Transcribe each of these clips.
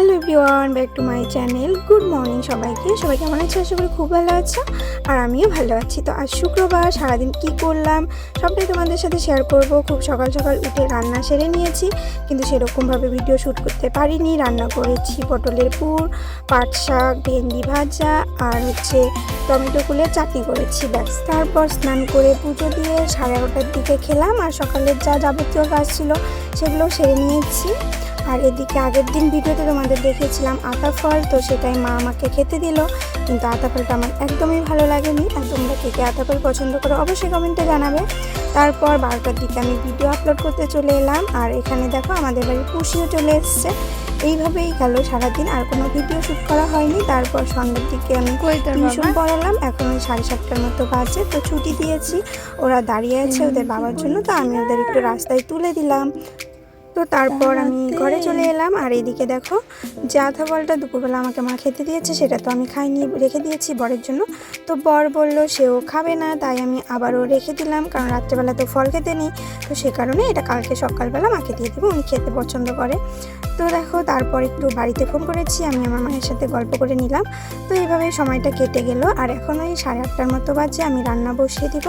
Everyone back to my channel good morning সবাইকে। সবাই কেমন আছে? আশা করি খুব ভালো আছো। আর আমিও ভালো আছি। তো আজ শুক্রবার, সারাদিন কি করলাম সবটাই তোমাদের সাথে শেয়ার করব। খুব সকাল সকাল উঠে রান্না সেরে নিয়েছি, কিন্তু সেরকমভাবে ভিডিও শ্যুট করতে পারিনি। রান্না করেছি পটলের পুর, পাট শাক, ভেন্ডি ভাজা, আর হচ্ছে টমেটো কুলের চাটনি করেছি। ব্যাস, তারপর স্নান করে পুজো দিয়ে সাড়ে এগারোটার দিকে খেলাম। আর সকালের যা যাবতীয় কাজ ছিল সেগুলো সেরে নিয়েছি। আর এদিকে আগের দিন ভিডিওতে তোমাদের দেখিয়েছিলাম আতা ফল তো সেটাই মা আমাকে খেতে দিল। কিন্তু আতা ফলটা আমার একদমই ভালো লাগেনি। আর তোমরা কে কে আতা ফল পছন্দ করো অবশ্যই কমেন্টে জানাবে। তারপর বারোটার দিকে আমি ভিডিও আপলোড করতে চলে এলাম। আর এখানে দেখো আমাদের বাড়ি পুষিও চলে এসছে। এইভাবেই গেল সারাদিন আর কোনো ভিডিও শ্যুট করা হয়নি। তারপর সন্ধ্যের দিকে আমি টিউশন পড়ালাম। এখন ওই সাড়ে সাতটার মতো বাজে তো ছুটি দিয়েছি। ওরা দাঁড়িয়ে আছে ওদের বাবার জন্য তো আমি ওদের একটু রাস্তায় তুলে দিলাম। তো তারপর আমি ঘরে চলে এলাম। আর এইদিকে দেখো যে আধা বলটা দুপুরবেলা আমাকে মা খেতে দিয়েছে সেটা তো আমি খাইনি রেখে দিয়েছি বরের জন্য। তো বর বলল সেও খাবে না তাই আমি আবারও রেখে দিলাম কারণ রাত্রেবেলা তো ফল খেতে নেই। তো সে কারণে এটা কালকে সকালবেলা মাকে দিয়ে দেবো উনি খেতে পছন্দ করে। তো দেখো তারপর একটু বাড়িতে ফোন করেছি আমি আমার মায়ের সাথে গল্প করে নিলাম। তো এইভাবে সময়টা কেটে গেল আর এখন ওই সাড়ে আটটার মতো বাজে আমি রান্না বসিয়ে দিব।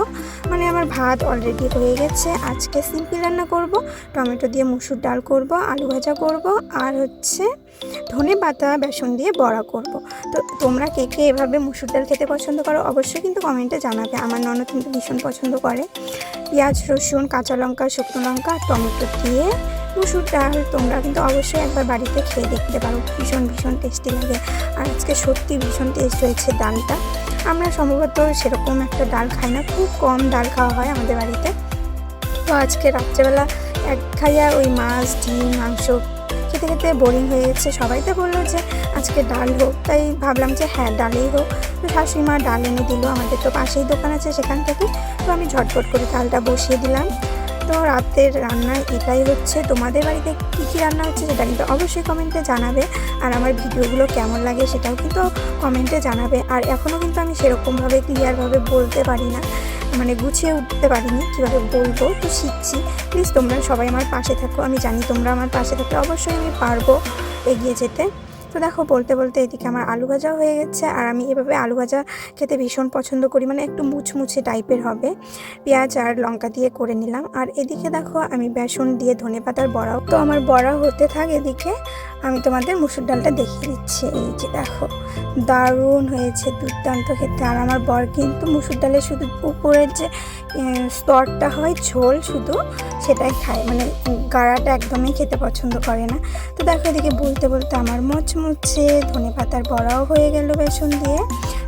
মানে আমার ভাত অলরেডি হয়ে গেছে আজকে সিম্পল রান্না করব। টমেটো দিয়ে মুসুর ডাল করব, আলু ভাজা করব আর হচ্ছে ধনে পাতা, বেসন দিয়ে বড়া করব। তো তোমরা কে কে এভাবে মুসুর ডাল খেতে পছন্দ করো অবশ্যই কিন্তু কমেন্টে জানাবে। আমার ননদ কিন্তু ভীষণ পছন্দ করে। পেঁয়াজ, রসুন, কাঁচা লঙ্কা, শুকনো লঙ্কা আর টমেটো দিয়ে মুসুর ডাল তোমরা কিন্তু অবশ্যই একবার বাড়িতে খেয়ে দেখতে পারো। ভীষণ ভীষণ টেস্টি লাগে। আর আজকে সত্যি ভীষণ টেস্ট হয়েছে ডালটা। আমরা সম্ভবত সেরকম একটা ডাল খাই না। খুব কম ডাল খাওয়া হয় আমাদের বাড়িতে। তো আজকে রাত্রেবেলা এক খাইয়া ওই মাছ, ডিম, মাংস খেতে খেতে বোরিং হয়ে সবাই তো বলল যে আজকে ডাল হোক, তাই ভাবলাম যে হ্যাঁ ডালেই হোক। তো শাশুড়ি মা ডাল এনে দিল, আমাদের তো পাশেই দোকান আছে সেখান থেকে তো আমি ঝটপট করে ডালটা বসিয়ে দিলাম। তো রাতের রান্না এটাই হচ্ছে। তোমাদের বাড়িতে কী কী রান্না হচ্ছে সেটা কিন্তু অবশ্যই কমেন্টে জানাবে। আর আমার ভিডিওগুলো কেমন লাগে সেটাও কিন্তু কমেন্টে জানাবে। আর এখনও কিন্তু আমি সেরকমভাবে ক্লিয়ারভাবে বলতে পারি না। মানে গুছিয়ে উঠতে পারিনি, কীভাবে বলব? তো শিখছি। প্লিজ তোমরা সবাই আমার পাশে থাকো, আমি জানি তোমরা আমার পাশে থাকলে অবশ্যই আমি পারব এগিয়ে যেতে। তো দেখো, বলতে বলতে এদিকে আমার আলু ভাজাও হয়ে গেছে আর আমি এভাবে আলু ভাজা খেতে ভীষণ পছন্দ করি মানে একটু মুচমুচে টাইপের হবে। পেঁয়াজ আর লঙ্কা দিয়ে করে নিলাম। আর এদিকে দেখো, আমি বেসন দিয়ে ধনে পাতার বড়াও। তো আমার বড়া হতে থাক এদিকে, আমি তোমাদের মুসুর ডালটা দেখিয়ে দিচ্ছি। এই যে দেখো, দারুণ হয়েছে দুর্দান্ত খেতে। আর আমার বর কিন্তু মুসুর ডালের শুধু উপরের যে স্তরটা হয়, ঝোল শুধু সেটাই খায়। মানে গাড়াটা একদমই খেতে পছন্দ করে না। তো দেখো এদিকে বলতে বলতে আমার মুচমুচে ধনে পাতার বড়াও হয়ে গেল বেসন দিয়ে।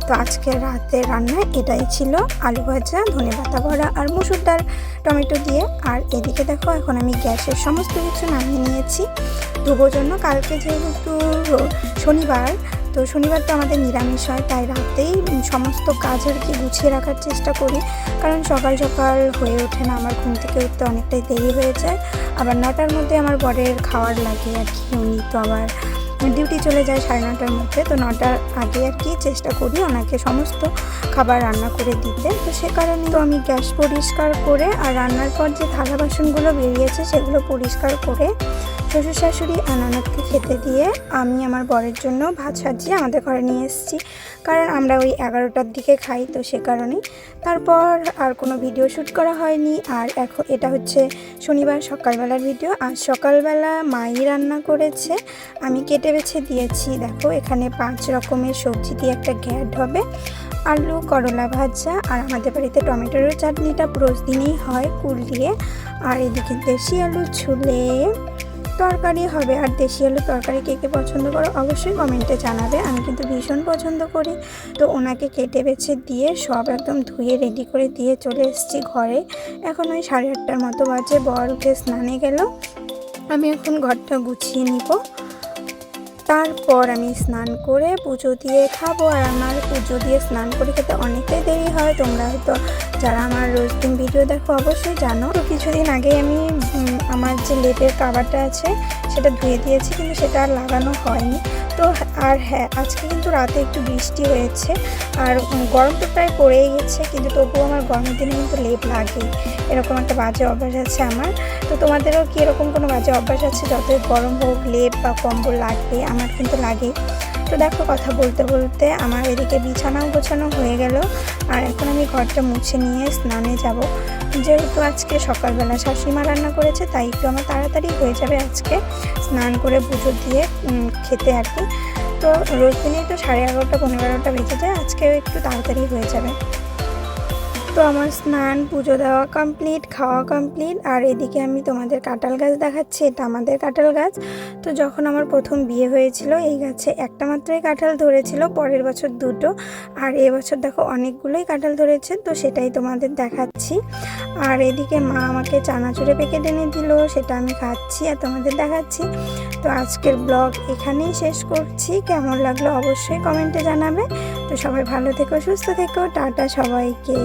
তো আজকে রাতে রান্না এটাই ছিল, আলু ভাজা, ধনে পাতা বড়া আর মুসুর ডাল, টমেটো দিয়ে। আর এদিকে দেখো, এখন আমি গ্যাসের সমস্ত কিছু নামিয়ে নিয়েছি। ধুবোর জন্য কালকে যেহেতু শনিবার, তো শনিবার তো আমাদের নিরামিষ হয়, তাই রাতেই সমস্ত কাজ আর কি গুছিয়ে রাখার চেষ্টা করি। কারণ সকাল সকাল হয়ে ওঠে না, আমার ঘুম থেকে উঠতে অনেকটাই দেরি হয়ে যায়। আবার নটার মধ্যে আমার বরের খাওয়ার লাগে আর কি, উনি তো আবার ডিউটি চলে যায় সাড়ে নটার মধ্যে, তো নটার আগে আর কি চেষ্টা করি ওনাকে সমস্ত খাবার রান্না করে দিতে। তো সে কারণে তো আমি গ্যাস পরিষ্কার করে আর রান্নার পর যে থালা বাসনগুলো বেরিয়েছে সেগুলো পরিষ্কার করে শ্বশুর শাশুড়ি আর খেতে দিয়ে আমি আমার বরের জন্য ভাত সাজিয়ে আমাদের ঘরে নিয়ে এসেছি। কারণ আমরা ওই এগারোটার দিকে খাই তো সে কারণেই। তারপর আর কোনো ভিডিও শ্যুট করা হয়নি। আর এখন এটা হচ্ছে শনিবার সকালবেলার ভিডিও। আর সকালবেলা মাই রান্না করেছে। আমি কেটে বেছে দিয়েছি। দেখো, এখানে পাঁচ রকমের সবজি দিয়ে একটা গ্যাড হবে। আলু, করলা ভাজা আর আমাদের বাড়িতে টমেটোর চাটনিটা রোজ দিনই হয় কুল দিয়ে। আর এদিকে দেশি আলু ছুলে তরকারি হবে আর দেশি আলু তরকারি কে কে পছন্দ করো অবশ্যই কমেন্টে জানাবে। আমি কিন্তু ভীষণ পছন্দ করি। তো ওনাকে কেটে বেছে দিয়ে সব একদম ধুয়ে রেডি করে দিয়ে চলে এসেছি ঘরে। এখন ওই সাড়ে আটটার মতো বাজে, বর উঠে স্নানে গেল। আমি এখন ঘরটা গুছিয়ে নিব। তারপর আমি স্নান করে পুজো দিয়ে খাব আর আমার পুজো দিয়ে স্নান করে খেতে অনেকটাই দেরি হয়। তোমরা হয়তো যারা আমার রোজ দিন ভিডিও দেখো অবশ্যই জানো। তো কিছুদিন আগে আমি আমার যে লেপের কাবারটা আছে সেটা ধুয়ে দিয়েছি কিন্তু সেটা আর লাগানো হয়নি। তো আর হ্যাঁ আজকে কিন্তু রাতে একটু বৃষ্টি হয়েছে আর গরম তো প্রায় পড়েই গেছে কিন্তু তবুও আমার গরমের দিনে কিন্তু লেপ লাগে এরকম একটা বাজে অভ্যাস আছে আমার। তো তোমাদেরও কি এরকম কোনো বাজে অভ্যাস আছে? যতই গরম হোক, লেপ বা কম্বল লাগবে আমার কিন্তু লাগেই তো দেখো কথা বলতে বলতে আমার এদিকে বিছানাও গোছানো হয়ে গেল। আর এখন আমি ঘরটা মুছে নিয়ে স্নানে যাব। যেহেতু আজকে সকালবেলা শাশুড়িমা রান্না করেছে, তাই একটু আমার তাড়াতাড়ি হয়ে যাবে আজকে স্নান করে পুজো দিয়ে খেতে আর কি। তো রোজ দিনেই তো সাড়ে এগারোটা, পনেরো এগারোটা বেজে যায়, আজকেও একটু তাড়াতাড়ি হয়ে যাবে। তো আমার স্নান, পুজো দেওয়া কমপ্লিট খাওয়া কমপ্লিট আর এদিকে আমি তোমাদের কাঁঠাল গাছ দেখাচ্ছি, এটা আমাদের কাঁঠাল গাছ। তো যখন আমার প্রথম বিয়ে হয়েছিল, এই গাছে একটা মাত্রই কাঁঠাল ধরেছিল, পরের বছর দুটো। আর এবছর দেখো অনেকগুলোই কাঁঠাল ধরেছে, তো সেটাই তোমাদের দেখাচ্ছি। আর এদিকে মা আমাকে চানাচুরে প্যাকেট এনে দিল, সেটা আমি খাচ্ছি আর তোমাদের দেখাচ্ছি। তো আজকের ব্লগ এখানেই শেষ করছি, কেমন লাগল অবশ্যই কমেন্টে জানাবে। তো সবাই ভালো থেকো, সুস্থ থেকো, টাটা সবাইকে।